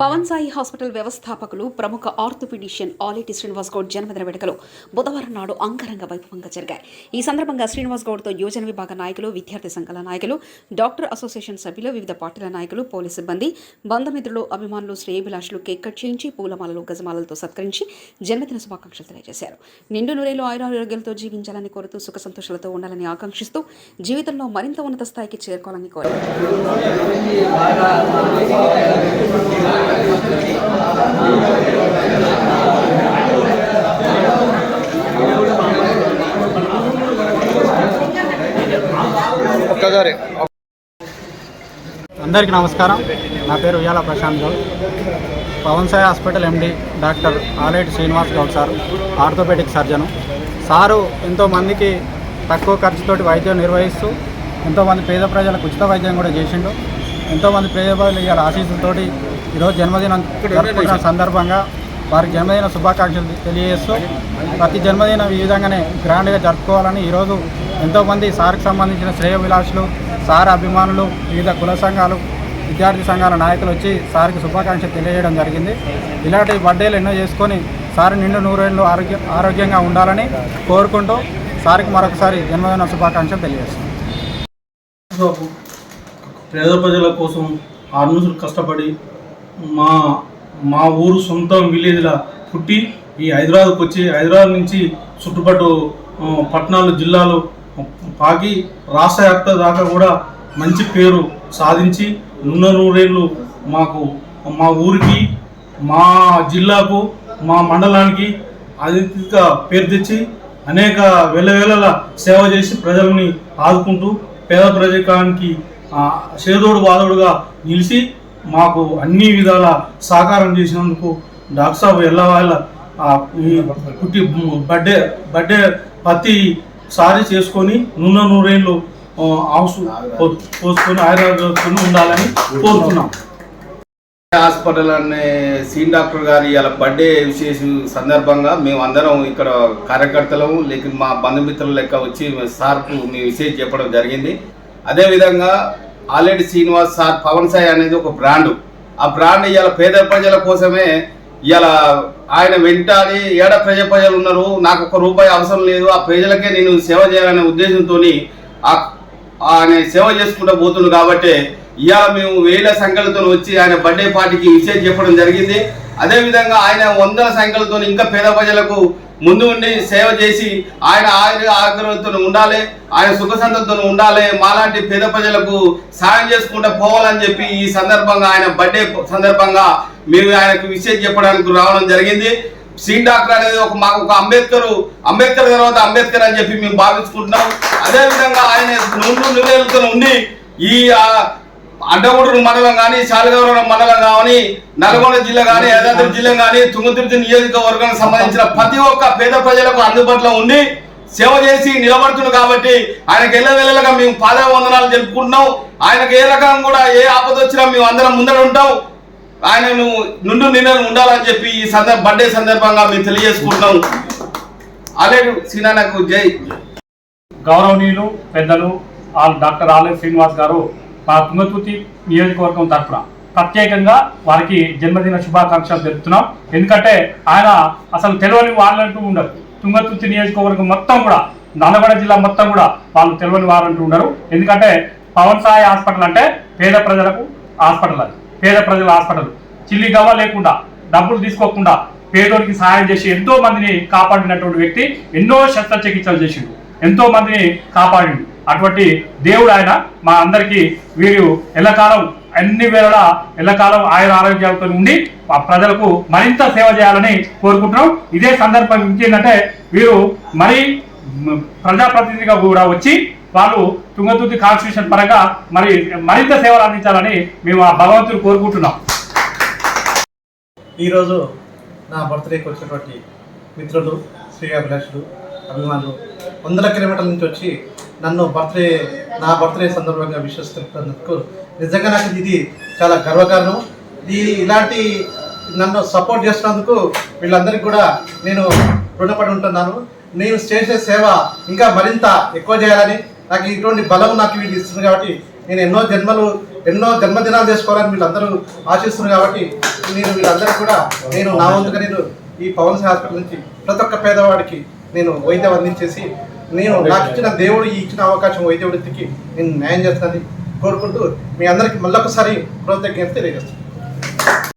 Pawan Sai hospital వ్యవస్థాపకులు ప్రముఖ orthopaedician Aleti Srinivas Goud జన్మదిన వేడుకలు బుధవారం నాడు అంగరంగ వైభవంగా జరిగాయి. ఈ సందర్భంగా శ్రీనివాస్ గౌడ్తో యువజన విభాగ నాయకులు విద్యార్థి సంఘాల నాయకులు డాక్టర్ అసోసియేషన్ సభ్యులు వివిధ పార్టీల నాయకులు పోలీసు సిబ్బంది బంధుమిత్రులు అభిమానులు శ్రేయభిలాషులు కేక్ కట్ చేయించి పూలమాలలు గజమాలలతో సత్కరించి జన్మదిన శుభాకాంక్షలు తెలియజేశారు. నిండు నూరేలో ఆయురారోగ్యాలతో జీవించాలని కోరుతూ సుఖ సంతోషాలతో ఉండాలని ఆకాంక్షిస్తూ జీవితంలో మరింత ఉన్నత స్థాయికి చేరుకోవాలని కోరారు. అందరికీ నమస్కారం. నా పేరు Uyyala Prashanth Goud. Pavan Sai hospital M D doctor Aleti Srinivas Goud sir orthopaedic surgeon. Sir ఎంతోమందికి తక్కువ ఖర్చుతోటి వైద్యం నిర్వహిస్తూ ఎంతోమంది పేద ప్రజలకు ఉచిత వైద్యం కూడా చేసిండు. ఎంతోమంది పేద ప్రజలు ఇవాళ ఆశీస్సులతోటి ఈరోజు జన్మదినం జరుపుకున్న సందర్భంగా వారికి జన్మదిన శుభాకాంక్షలు తెలియజేస్తూ ప్రతి జన్మదినం ఈ విధంగానే గ్రాండ్గా జరుపుకోవాలని ఈరోజు ఎంతోమంది సార్కి సంబంధించిన శ్రేయ విలాసులు సార్ అభిమానులు వివిధ కుల సంఘాలు విద్యార్థి సంఘాల నాయకులు వచ్చి సార్కి శుభాకాంక్షలు తెలియజేయడం జరిగింది. ఇలాంటి బర్త్డేలు ఎన్నో చేసుకొని సార్ నిండు నూరేళ్ళు ఆరోగ్య ఆరోగ్యంగా ఉండాలని కోరుకుంటూ సార్కి మరొకసారి జన్మదిన శుభాకాంక్షలు తెలియజేస్తాం బాబు పేద ప్రజల కోసం ఆరు కష్టపడి మా మా ఊరు సొంత విలేజ్లో పుట్టి ఈ హైదరాబాద్కి వచ్చి హైదరాబాద్ నుంచి చుట్టుపట్టు పట్టణాలు జిల్లాలు పాకి రాష్ట్ర వ్యాప్త దాకా కూడా మంచి పేరు సాధించి నున్న నూరేళ్ళు మాకు మా ఊరికి మా జిల్లాకు మా మండలానికి అధిక పేరు తెచ్చి అనేక వేల సేవ చేసి ప్రజల్ని ఆదుకుంటూ పేద ప్రజానికి చేదోడు వాదోడుగా నిలిచి మాకు అన్ని విధాల సహకారం చేసినందుకు డాక్టర్ సాబ్ ఎల్లవాళ్ళ ఈ పుట్టి బర్త్డే బర్త్డే ప్రతి సారి చేసుకొని నూనె నూరేళ్ళు అవసరం పోసుకొని ఆయుర్వేదం ఉండాలని కోరుతున్నాం. హాస్పిటల్ అనే సీన్ డాక్టర్ గారి ఇలా బర్త్డే విశేష సందర్భంగా మేము అందరం ఇక్కడ కార్యకర్తలము లేక మా బంధుమిత్రుల లెక్క వచ్చి సార్కు మీ విషయం చెప్పడం జరిగింది. అదేవిధంగా ఆల్రెడీ శ్రీనివాస్ సార్ పవన్ సాయి అనేది ఒక బ్రాండ్ ఆ బ్రాండ్ ఇవాళ పేద ప్రజల కోసమే ఇవాళ ఆయన వెంటాడి ఏడ ప్రజ ప్రజలు ఉన్నారు నాకు ఒక రూపాయి అవసరం లేదు ఆ ప్రజలకే నేను సేవ చేయాలనే ఉద్దేశంతో ఆయన సేవ చేసుకుంటూ పోతుండు కాబట్టి ఇవాళ మేము వేల సంఖ్యలతో వచ్చి ఆయన బర్త్డే పార్టీకి విషయం చెప్పడం జరిగింది. అదేవిధంగా ఆయన వందల సంఖ్యలతో ఇంకా పేద ప్రజలకు ముందు ఉండి సేవ చేసి ఆయన ఆయుర ఆగ్రహంతో ఉండాలి ఆయన సుఖ సంతతో ఉండాలి మాలాంటి పేద ప్రజలకు సాయం చేసుకుంటూ పోవాలని చెప్పి ఈ సందర్భంగా ఆయన బర్త్డే సందర్భంగా మేము ఆయనకు విషయం చెప్పడానికి రావడం జరిగింది. సీన్ డాక్టర్ అనేది ఒక మాకు ఒక అంబేద్కర్ అంబేద్కర్ తర్వాత అంబేద్కర్ అని చెప్పి మేము భావించుకుంటున్నాం. అదేవిధంగా ఆయన ముందు నివేదికలు ఉండి ఈ అడ్డగూడూరు మండలం కానీ శాలిగౌరవం మండలం కానీ నల్గొండ జిల్లా కానీ యాదాద్రి జిల్లా కానీ తుంగతుర్తి నియోజకవర్గానికి సంబంధించిన ప్రతి ఒక్క పేద ప్రజలకు అందుబాటులో ఉండి సేవ చేసి నిలబడుతుంది కాబట్టి ఆయనకు ఎల్లవెల్లగా మేము పాదవందనాలు జరుపుకుంటున్నాం ఆయనకు ఏ రకం కూడా ఏ ఆపద వచ్చినా మేము అందరం ముందర ఉంటాం. ఆయనను నుండు నిన్న ఉండాలని చెప్పి ఈ సందర్భ బర్త్డే సందర్భంగా మేము తెలియజేసుకుంటున్నాం. అలే సీనానకు జై. గౌరవనీయులు పెద్దలు ఆల్ డాక్టర్ ఆలయ శ్రీనివాస్ గారు మా తుంగతుర్తి నియోజకవర్గం తరఫున ప్రత్యేకంగా వారికి జన్మదిన శుభాకాంక్షలు తెలుపుతున్నాం. ఎందుకంటే ఆయన అసలు తెలియని వాళ్ళంటూ ఉండరు. తుంగతుర్తి నియోజకవర్గం మొత్తం కూడా నల్లగొండ జిల్లా మొత్తం కూడా వాళ్ళు తెలియని వారంటూ ఉండరు. ఎందుకంటే పవన్ సాయి హాస్పిటల్ అంటే పేద ప్రజలకు హాస్పిటల్ అది. పేద ప్రజల హాస్పిటల్. చిల్లి గవ్వ లేకుండా డబ్బులు తీసుకోకుండా పేదోడికి సహాయం చేసి ఎంతో మందిని కాపాడినటువంటి వ్యక్తి ఎన్నో శస్త్రచికిత్సలు చేసిండు. ఎంతో మందిని కాపాడిండు. అటువంటి దేవుడు ఆయన మా అందరికీ వీరు ఎల్లకాలం అన్ని వేళలా ఎల్లకాలం ఆయన ఆరోగ్యాలతో ఉండి ఆ ప్రజలకు మరింత సేవ చేయాలని కోరుకుంటున్నాం. ఇదే సందర్భం ఏంటంటే వీరు మరి ప్రజాప్రతినిధిగా కూడా వచ్చి వాళ్ళు తుంగతుర్తి కాన్స్టిట్యూషన్ పరంగా మరి మరింత సేవలు అందించాలని మేము ఆ భగవంతుని కోరుకుంటున్నాం. ఈరోజు నా బర్త్డేకి వచ్చినటువంటి మిత్రులు శ్రేయాభిలాషులు అభిమానులు వందల కిలోమీటర్ల నుంచి వచ్చి నన్ను బర్త్డే నా బర్త్డే సందర్భంగా విషెస్ తెలుపుతున్నందుకు నిజంగా నాకు ఇది చాలా గర్వకారణం. ఈ ఇలాంటి నన్ను సపోర్ట్ చేసినందుకు వీళ్ళందరికీ కూడా నేను రుణపడి ఉంటున్నాను. నేను చేసే సేవ ఇంకా మరింత ఎక్కువ చేయాలని నాకు ఇటువంటి బలం నాకు వీళ్ళు ఇస్తుంది కాబట్టి నేను ఎన్నో జన్మలు ఎన్నో జన్మదినాలు చేసుకోవాలని వీళ్ళందరూ ఆశిస్తున్నారు కాబట్టి నేను వీళ్ళందరూ కూడా నేను నా వంతుగా నేను ఈ పవన్ సాయి హాస్పిటల్ నుంచి ప్రతి ఒక్క పేదవాడికి నేను వైద్యం అందించేసి నేను నాకు ఇచ్చిన దేవుడు ఇచ్చిన అవకాశం వైద్య వృత్తికి నేను న్యాయం చేస్తానని కోరుకుంటూ మీ అందరికీ మళ్ళొకసారి కృతజ్ఞత తెలియజేస్తాను